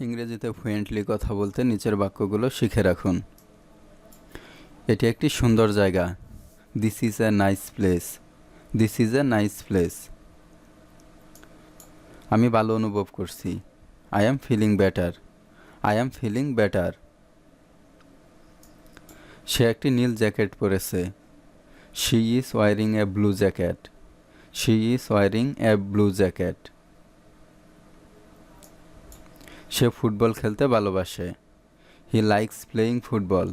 ইংরেজিতে ফ্লুয়েন্টলি কথা বলতে নিচের বাক্যগুলো শিখে রাখুন। এটি একটি সুন্দর জায়গা। This is a nice place this is a nice place আমি ভালো অনুভব করছি। I am feeling better I am feeling better সে একটি নীল জ্যাকেট পরেছে। She is wearing a blue jacket she is wearing a blue jacket say football খেলতে ভালোবাসে। He likes playing football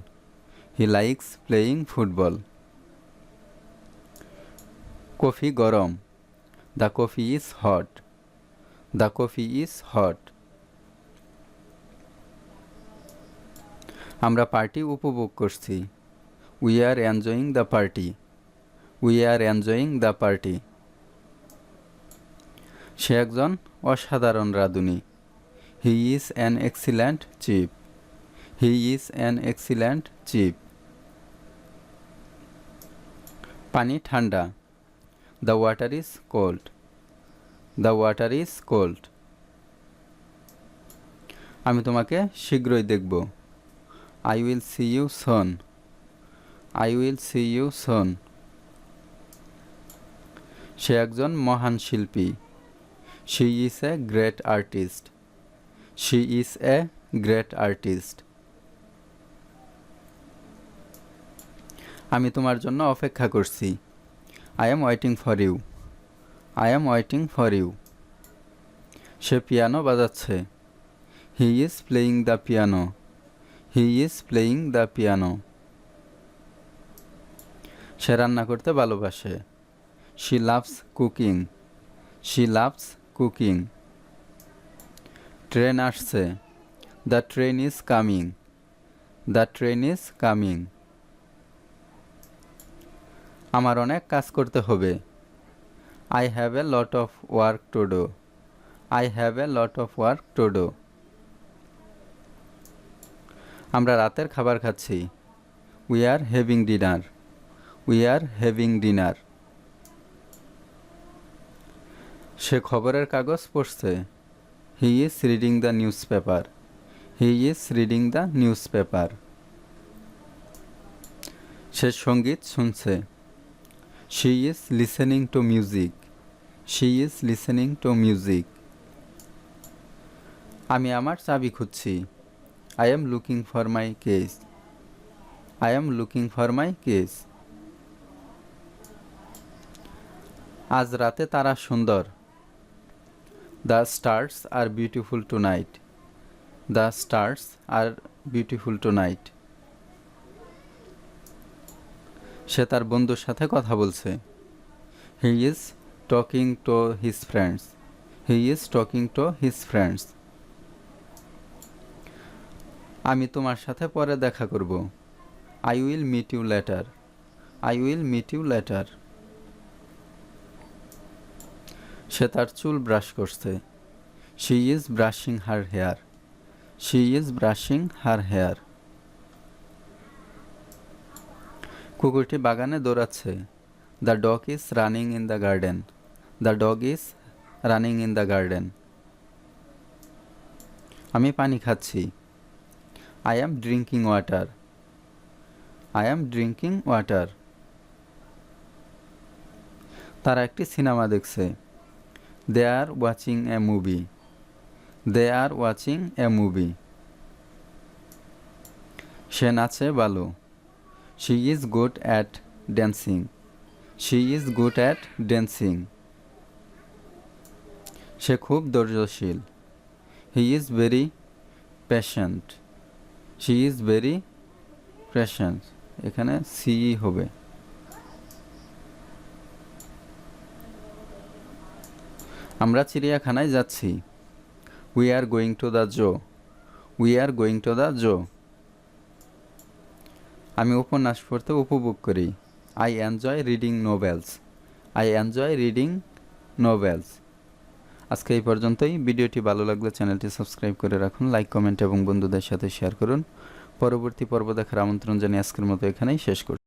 he likes playing football coffee গরম। The coffee is hot the coffee is hot আমরা party উপভোগ করছি। We are enjoying the party we are enjoying the party সে একজন অসাধারণ রাঁধুনি। He is an excellent chef he is an excellent chef পানি ঠান্ডা the water is cold the water is cold আমি তোমাকে শীঘ্রই দেখব। I will see you soon I will see you soon সে একজন মহান শিল্পী। She is a great artist she is a great artist আমি তোমার জন্য অপেক্ষা করছি। I am waiting for you I am waiting for you say piano বাজাচ্ছে। He is playing the piano he is playing the piano সে রান্না করতে ভালোবাসে। She loves cooking she loves cooking train আসছে। The train is coming. The train is coming. আমার অনেক কাজ করতে হবে। I have a lot of work to do I have a lot of work to do আমরা রাতের খাবার খাচ্ছি। We are having dinner we are having dinner সে খবরের কাগজ পড়ছে। He is reading the newspaper he is reading the newspaper সে সংগীত শুনছে। She is listening to music she is listening to music আমি আমার চাবি খুঁজছি। I am looking for my keys I am looking for my keys আজ রাতে তারা সুন্দর। The stars are beautiful tonight the stars are beautiful tonight সে তার বন্ধুর সাথে কথা বলছে। He is talking to his friends. He is talking to his friends. আমি তোমার সাথে পরে দেখা করব। I will meet you later. I will meet you later. সে তার চুল ব্রাশ করছে। She is brushing her hair she is brushing her hair কুকুরটি বাগানে দৌড়াচ্ছে। The dog is running in the garden the dog is running in the garden আমি পানি খাচ্ছি। I am drinking water I am drinking water তারা একটি cinema দেখছে। They are watching a movie they are watching a movie সে নাচে ভালো she is good at dancing she is good at dancing সে খুব ধৈর্যশীল। He is very patient she is very patient এখানে C হবে। আমরা চিড়িয়াখানায় যাচ্ছি। We are going to the zoo we are going to the zoo আমি উপন্যাস পড়তে উপভোগ করি। I enjoy reading novels I enjoy reading novels আজকে এই পর্যন্তই। ভিডিওটি ভালো লাগলে চ্যানেলটি সাবস্ক্রাইব করে রাখুন লাইক কমেন্ট এবং বন্ধুদের সাথে শেয়ার করুন। পরবর্তী পর্ব দেখার আমন্ত্রণ জানিয়ে আজকের মতো এখানেই শেষ করছি।